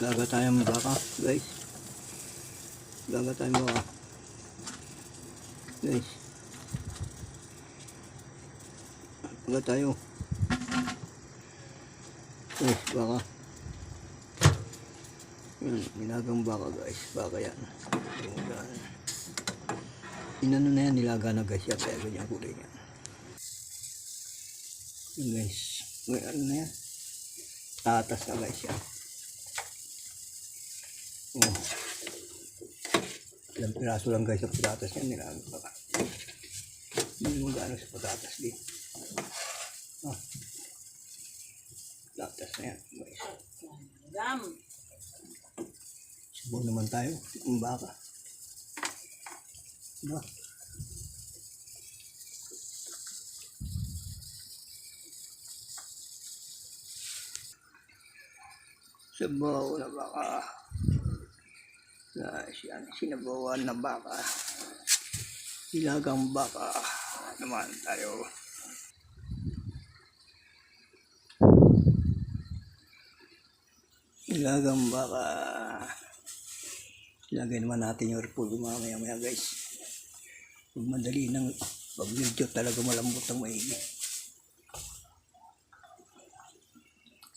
Laga tayong baka, guys. Laga tayong baka. Guys. Laga tayo. Guys, baka. Yan, nilagang baka guys. Baka yan. Inano na yan, nilaga na guys. Yan, kaya ganyan kulay. Yun guys. Ano na yan. Tatas na guys yan. Oh. Ilang piraso lang guys ang patatas niya. Nilagang baka. Hindi mo gaano sa patatas din. Ah. Patatas na yan guys. Gam. Subo naman tayo. Ang baka. Diba? Sabaw na baka. Guys, yan. Sinabawan na baka. Ilagang baka. Naman tayo. Ilagang baka. Ilagay naman natin yung repolyo mamaya maya guys. Pag madali ng pag video talaga malambot ang maigi.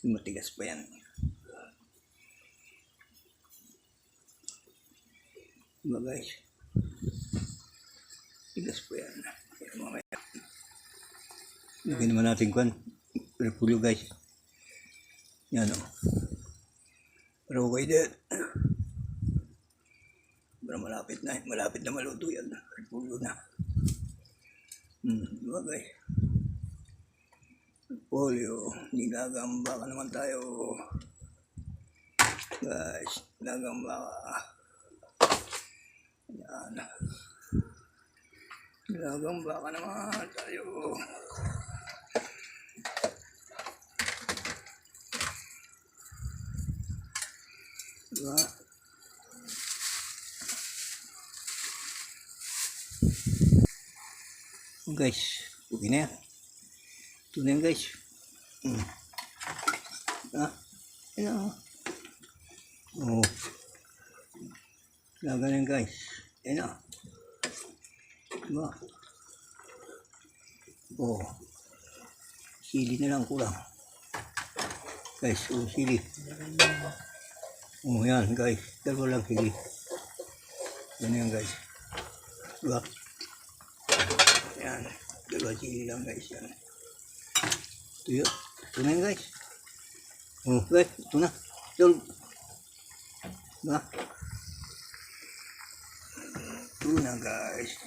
Matigas pa yan. Diba guys? Tigas pa yan. Kaya mamaya. Naman natin kwan. Repolyo guys. Yan o. Pero okay din. Pero malapit na, malapit na maluto yan. Pulo na. Hmm, di ba guys? Polio, nilagamba ka naman tayo. Guys, nilagamba ka. Yan. Nilagamba ka naman tayo. Diba? Oh, guys, okay na yan. Ito na yan guys. Hmm. Ah, yan ah. Oh. Laga na yan guys. Yan ah. Diba? Oh. Sili na lang kulang. Guys, oh, sili. Oh, yan guys. Dalawa lang sili. Yan yan guys. Diba? Yan. Dalawa sili lang guys. Yan. Ito yun. Ito na yun guys. Oh, guys. Ito na. Ito. Diba? Ito na guys.